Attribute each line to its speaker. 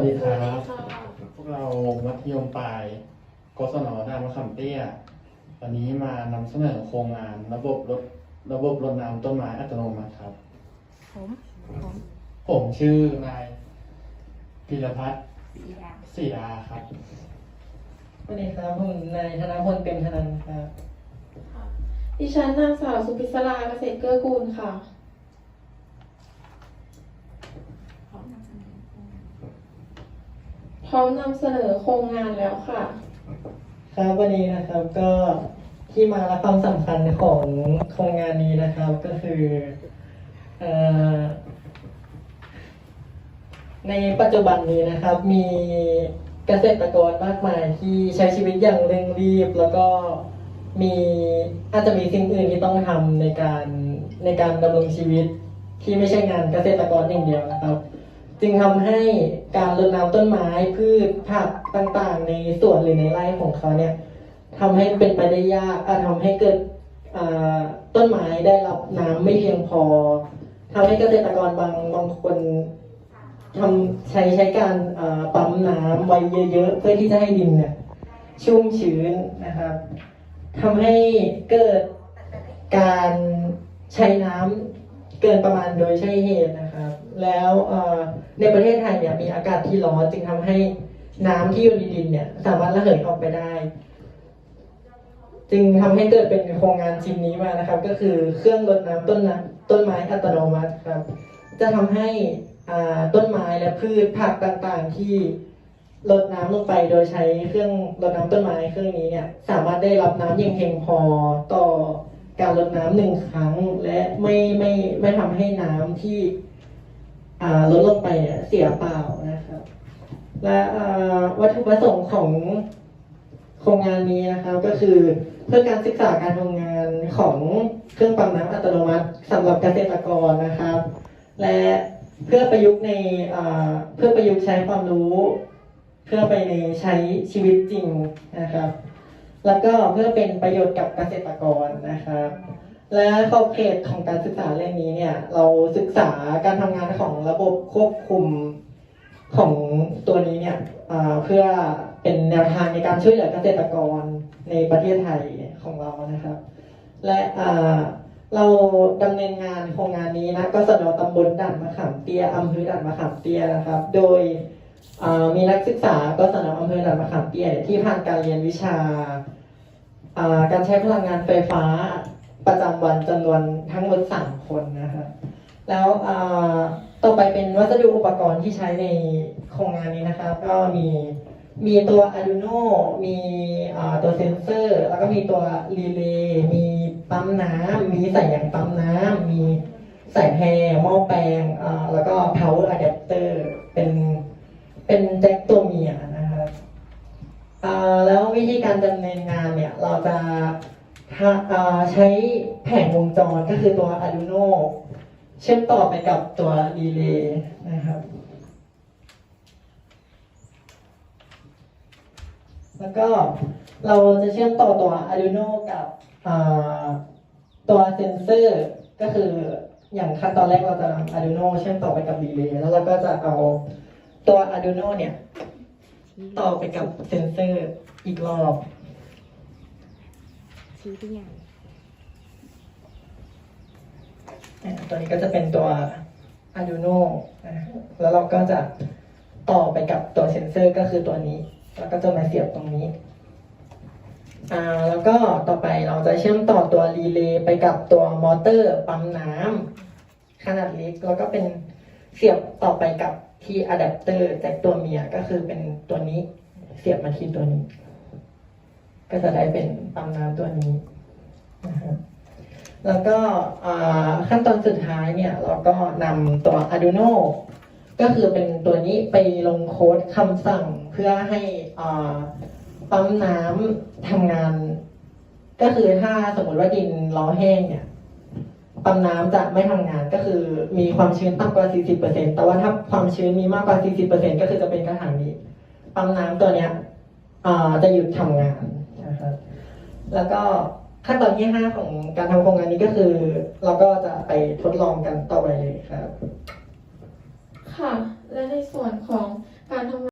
Speaker 1: สวัสดีครับ พวกเรามัธยมปลายกศนดามะขามเตี้ย วันนี้มานำเสนอโครงงานระบบรถระบบรดน้ำต้นไม้อัตโนมัติครับ
Speaker 2: ผมผม
Speaker 1: ผมชื่อนายพิรพัฒน์
Speaker 2: สีดา
Speaker 1: ศรีอาครับ
Speaker 3: สวัสดีครับผมนายธนพลเต็มธนันครับ
Speaker 4: ดิฉันนางสาวสุพิศราเกษตรเกื้อกูลค่ะ
Speaker 2: พร้อมนำเสนอโครง
Speaker 4: พร้อมนำเสนอโครงงานแล้วค่ะ
Speaker 3: ครับวันนี้นะครับก็ที่มาและความสำคัญของโครงงานนี้นะครับก็คือเอ่อในปัจจุบันนี้นะครับมีเกษตรกรมากมายที่ใช้ชีวิตอย่างเร่งรีบ แล้วก็มีอาจจะมีสิ่งอื่นที่ต้องทำในการในการดำรงชีวิตที่ไม่ใช่งานเกษตรกรอย่างเดียวนะครับ จึงทำให้การรดน้ำต้นไม้พืชผักต่างๆ ในสวนหรือในไร่ของเขาเนี่ยทำให้เป็นไปได้ยากอาจทำให้เกิดต้นไม้ได้รับน้ำไม่เพียงพอทำให้เกษตรกรบางบางคนทำใช้ใช้การปั๊มน้ำไว้เยอะๆ เพื่อที่จะให้ดินเนี่ยชุ่มชื้นนะครับทำให้เกิดการใช้น้ำ เกินประมาณโดยใช่เหตุนะครับ แล้วในประเทศไทยเนี่ยมีอากาศที่ร้อนจึงทำให้น้ำที่อยู่ในดินเนี่ยสามารถระเหยออกไปได้ จึงทำให้เกิดเป็นโครงงานชิ้นนี้มานะครับ ก็คือเครื่องรดน้ำต้นน้ำต้นไม้อัตโนมัติครับ จะทำให้ต้นไม้และพืชผักต่างๆที่รดน้ำลงไปโดยใช้เครื่องรดน้ำต้นไม้เครื่องนี้เนี่ย สามารถได้รับน้ำอย่างเพียงพอต่อ การรดน้ำหนึ่งครั้ง และไม่ไม่ไม่ทำให้น้ำที่อ่าลดลงไปเนี่ยเสียเปล่านะครับ และวัตถุประสงค์ของโครงงานนี้นะครับ ก็คือเพื่อการศึกษาการทำงานของเครื่องปั๊มน้ำอัตโนมัติสำหรับเกษตรกรนะครับ และเพื่อประยุกต์ในเพื่อประยุกต์ใช้ความรู้ เพื่อไปในใช้ชีวิตจริงนะครับ แล้วก็เพื่อเป็นประโยชน์กับเกษตรกรนะครับ และขอบเขตของการศึกษาเรื่องนี้เนี่ยเราศึกษาการทำงานของระบบควบคุมของตัวนี้เนี่ยเพื่อเป็นแนวทางในการช่วยเหลือเกษตรกรในประเทศไทยของเรานะครับ และเราดำเนินงานโครงงานนี้นะก็สนอตำบลด่านมะขามเตี้ยอำเภอด่านมะขามเตี้ยนะครับ โดยมีนักศึกษาก็สนามอำเภอด่านมะขามเตี้ยที่ผ่านการเรียนวิชา การใช้พลังงานไฟฟ้าประจำวันจำนวนทั้งหมดสามคนนะครับแล้วต่อไปเป็นวัสดุอุปกรณ์ที่ใช้ในโครงงานนี้นะครับก็มีมีตัว Arduino มีตัวเซนเซอร์ แล้วก็มีตัวรีเลย์มีปั๊มน้ำมีสายยางปั๊มน้ำมีสายแพรหม้อแปลงแล้วก็ power adapter เป็นเป็นแจ็คตัวเมีย แล้ววิธีการดำเนินงานเนี่ยเราจะาใช้แผงวงจรก็คือตัว Arduino เชื่อมต่อไปกับตัวรีเลย์นะครับ แล้วก็เราจะเชื่อมต่อตัว Arduino กับตัวเซนเซอร์ก็คืออย่างขั้นตอนแรกเราจะนำ Arduino เชื่อมต่อไปกับรีเลย์แล้วเราก็จะเอาตัว Arduino เนี่ย ต่อไปกับเซนเซอร์อีกรอบ
Speaker 2: ชี้ที่อย่าง
Speaker 3: อ่าตัวนี้ก็จะเป็นตัว Arduino นะแล้วเราก็จะต่อไปกับตัวเซนเซอร์ก็คือตัวนี้ แล้วก็จะมาเสียบตรงนี้อ่าแล้วก็ต่อไปเราจะเชื่อมต่อตัวรีเลย์ไปกับตัวมอเตอร์ปั๊มน้ำขนาดเล็กแล้วก็เป็นเสียบต่อไปกับ ที่อะแดปเตอร์จากตัวเมียก็คือเป็นตัวนี้เสียบมาที่ตัวนี้ ก็จะได้เป็นปั๊มน้ำตัวนี้นะฮะแล้วก็ขั้นตอนสุดท้ายเนี่ย เราก็นำตัว Arduino ก็คือเป็นตัวนี้ไปลงโค้ดคำสั่งเพื่อให้ปั๊มน้ำทำงาน ก็คือถ้าสมมติว่าดินล้อแห้งเนี่ย ปั๊มน้ำจะไม่ทำงานก็คือมีความชื้นต่ำกว่า 40%แต่ว่าถ้าความชื้นมีมากกว่า 40%ก็คือจะเป็นกระถางนี้ปั๊มน้ำตัวเนี้ยอ่าจะหยุดทำงานนะครับแล้วก็ขั้นตอนที่ห้าของการทำโครงงานนี้ก็คือ เราก็จะไปทดลองกันต่อไปเลยครับ
Speaker 4: ค่ะ และในส่วนของการทำ